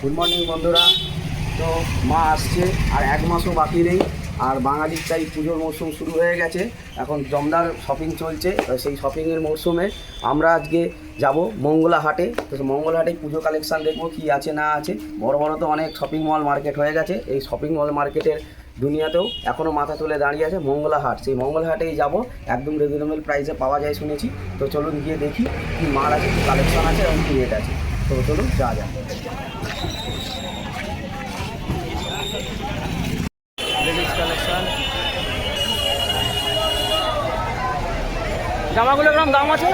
Good morning বন্ধুরা। তো মা আসছে, আর এক মাসও বাকি নেই। আর বাঙালির তাই পুজোর মরশুম শুরু হয়ে গেছে। এখন জমদার শপিং চলছে সেই শপিংয়ের মরশুমে আমরা আজকে যাব মঙ্গলা হাটে তো মঙ্গলা হাটে পুজো কালেকশন দেখব, কি আছে, না আছে। বড় বড় তো অনেক শপিং মল মার্কেট হয়ে গেছে। এই শপিং মল মার্কেটের দুনিয়াতেও এখনও মাথা তুলে দাঁড়িয়ে আছে মঙ্গলা হাট সেই মঙ্গলা হাটেই যাব। একদম রিজনেবল প্রাইসে পাওয়া যায় শুনেছি। তো চলুন গিয়ে দেখি কি মাল আছে, কি কালেকশন আছে, এবং কি রেট আছে। তো চলুন যা জামাগুলো কেমন দাম আছে?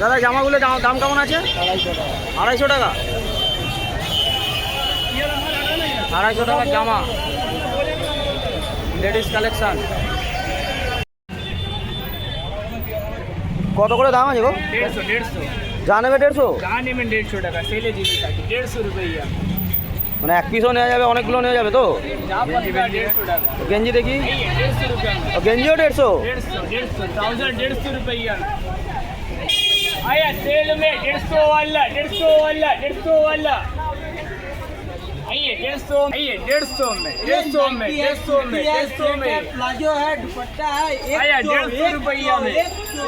দাদা জামাগুলো দাম কেমন আছে? আড়াইশো টাকা। আড়াইশো টাকা জামা। লেডিস কালেকশন কত করে দাম আছে গো डेढ़ सौ डेढ़ सौ যা নেবে দেড়শো जाने में डेढ़ सौ टका सेले जीबी का डेढ़ सौ रुपया মানে এক পিসও নেওয়া যাবে অনেকগুলো নেওয়া যাবে তো जहाँ पर का डेढ़ सौ टका গেঞ্জি দেখি नहीं है डेढ़ सौ रुपया में ও, गंजियो डेढ़ सौ डेढ़ सौ डेढ़ सौ थाउजेंड डेढ़ सौ रुपया में आया सेल में डेढ़ सौ वाला डेढ़ सौ वाला डेढ़ सौ वाला आइए डेढ़ सौ आइए डेढ़ सौ में डेढ़ सौ में डेढ़ सौ में डेढ़ सौ में प्लाजो है दुपट्टा है एक आया सौ, डेढ़ सौ एक रुपया सौ, में एक सौ।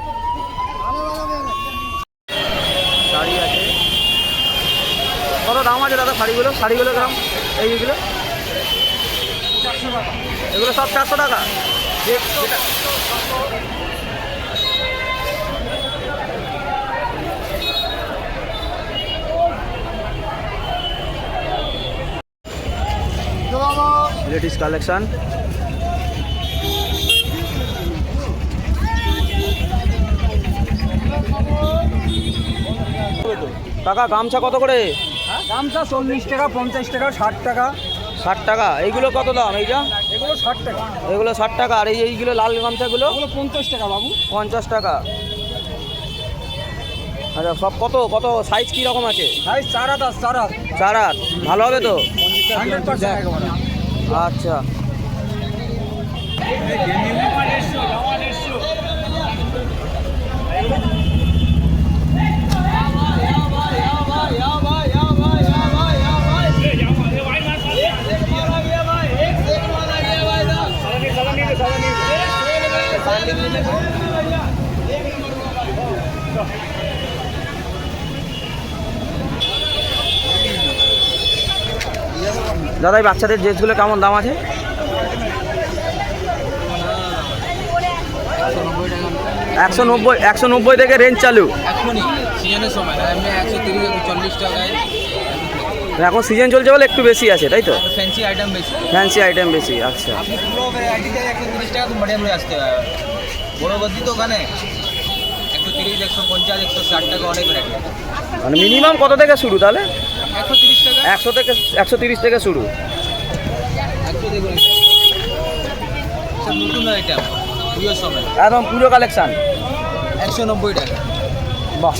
দাম আছে দাদা শাড়িগুলো শাড়িগুলো কিরম এইগুলো এগুলো। সব চারশো টাকা। লেডিস কালেকশন টাকা গামছা কত করে? দামটা চল্লিশ টাকা পঞ্চাশ টাকা ষাট টাকা। ষাট টাকা। এইগুলো কত দাম এইটা? এগুলো ষাট টাকা। এগুলো ষাট টাকা। আর এই এইগুলো লাল গামছাগুলো? পঞ্চাশ টাকা বাবু। পঞ্চাশ টাকা। আচ্ছা সব কত? কত? সাইজ কী রকম আছে? সাইজ চার হাত আর চার হাত। চার হাত। ভালো হবে তো? আচ্ছা। দাদা, এই বাচ্চাদের ড্রেসগুলো কেমন দাম আছে? একশো নব্বই একশো নব্বই থেকে রেঞ্জ চালু। সময়। চল্লিশ টাকায় এখন সিজন চলছে বলে একটু বেশি আছে তাই তো? ফ্যান্সি আইটেম বেশি। ফ্যান্সি আইটেম বেশি আচ্ছা। আপনি পুরো ভ্যারাইটিতে একশো তিরিশ টাকা তো হয়ে আসতে হবে বড় বদ্দি তো ওখানে। একশো তিরিশ একশো পঞ্চাশ একশো ষাট টাকা অনেক ভ্যারাইটি মানে মিনিমাম কত থেকে শুরু তাহলে? একশো তিরিশ টাকা। একশো থেকে একশো তিরিশ থেকে শুরু। একশো দেখুন সব নতুন আইটেম পুজোর সময়। একদম পুজো কালেকশন একশো নব্বই টাকা। বাহ।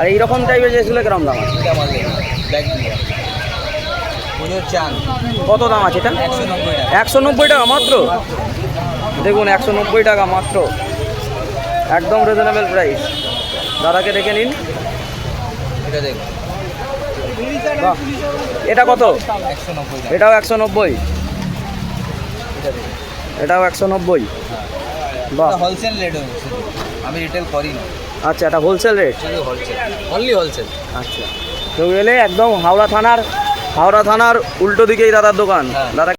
আর এইরকম টাইপের ড্রেসগুলো কিরম দাম আছে? কত দাম আছে এটা? একশো নব্বই টাকা। মাত্র? দেখুন একশো নব্বই টাকা মাত্র। একদম রিজনেবল প্রাইস দাদাকে দেখে নিন। এটা এটা কত? এটাও একশো নব্বই। এটাও একশো নব্বই। হোলসেল রেট আমি রিটেল করি না। আচ্ছা এটা হোলসেল রেট অনলি হোলসেল আচ্ছা। কেউ এলে একদম হাওড়া থানার হাওড়া থানার উল্টো দিকেই দাদার দোকান। দাদা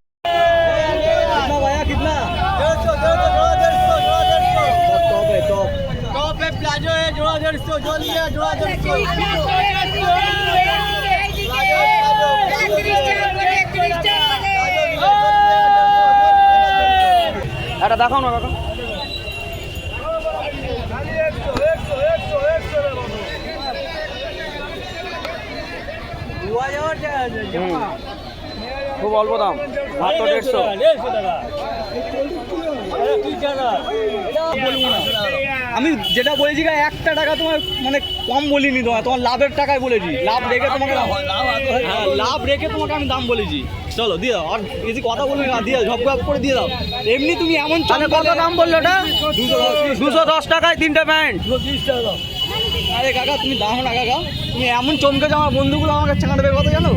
এটা দেখো না দেখো খুব অল্প দাম। মাত্র দেড়শো। আমি যেটা বলেছি গা, একটা টাকা তোমার মানে কম বলিনি তোমার তোমার লাভের টাকায় বলেছি। লাভ রেখে তোমাকে হ্যাঁ, লাভ রেখে তোমাকে আমি দাম বলেছি। চলো দিয়ে দাও। আর বেশি কথা বলবে না দিয়ে ঝপ ঝপ করে দিয়ে দাও। এমনি তুমি এমন তাহলে কত দাম বলল ওটা? দুশো দশ দুশো। দশ টাকায় তিনটে প্যান্ট। আরে কাকা তুমি দাও না কাকা। তুমি এমন চমকে যাও আমার বন্ধুগুলো আমাকে দেবে কত জানো?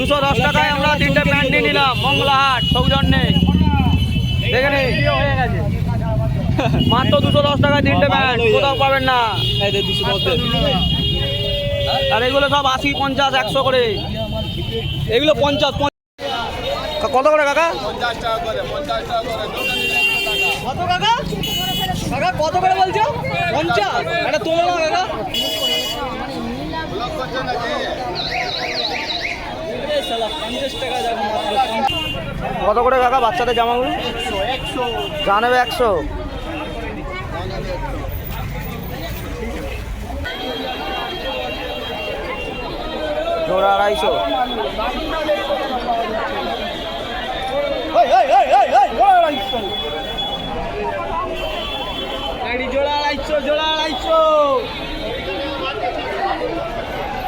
দুশো দশ টাকায় আমরা তিনটে প্যান্ট নিয়ে নিলাম মংলাহাট সৌজন্যে। দেখে নে। মাত্র দুশো দশ টাকায় তিনটে প্যান্ট কোথাও পাবেন না। আর এগুলো সব আশি পঞ্চাশ একশো করে। এগুলো পঞ্চাশ পঞ্চাশ। কত করে কাকা? কত কাকা? কাকা কত করে বলছো? পঞ্চাশ? এটা তোলো না কাকা এ শালা, পঞ্চাশ টাকা দেখো মাত্র, পঞ্চাশ। কত করে কাকা বাচ্চাদের জামাগুলো? যা নেবে একশো। জোড়া আড়াইশো। গাড়ি জোড়া আড়াইশো জোড়া আড়াইশো।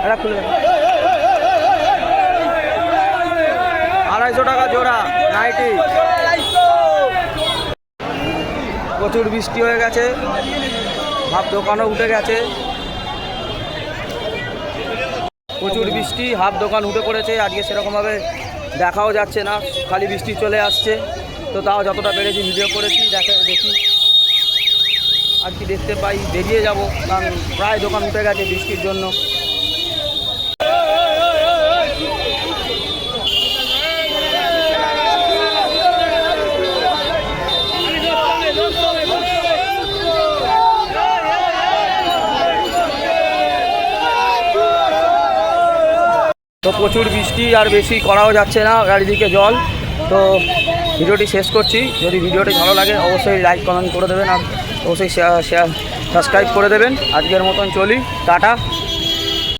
এটা খুলে আড়াইশো টাকা জোড়া, নাইটি। প্রচুর বৃষ্টি হয়ে গেছে। হাফ দোকানও উঠে গেছে। প্রচুর বৃষ্টি হাফ দোকান উঠে পড়েছে। আজকে সেরকমভাবে দেখাও যাচ্ছে না। খালি বৃষ্টি চলে আসছে। তো তাও যতটা পেরেছি ভিডিও করেছি, দেখে দেখি। আর কি দেখতে পাই, বেরিয়ে যাব, কারণ প্রায় দোকান উঠে গেছে বৃষ্টির জন্য। তো প্রচুর বৃষ্টি আর বেশি করাও যাচ্ছে না চারিদিকে জল। তো ভিডিওটি শেষ করছি। যদি ভিডিওটি ভালো লাগে, অবশ্যই লাইক কমেন্ট করে দেবেন আর অবশ্যই শেয়ার সাবস্ক্রাইব করে দেবেন। আজকের মতন চলি, টাটা।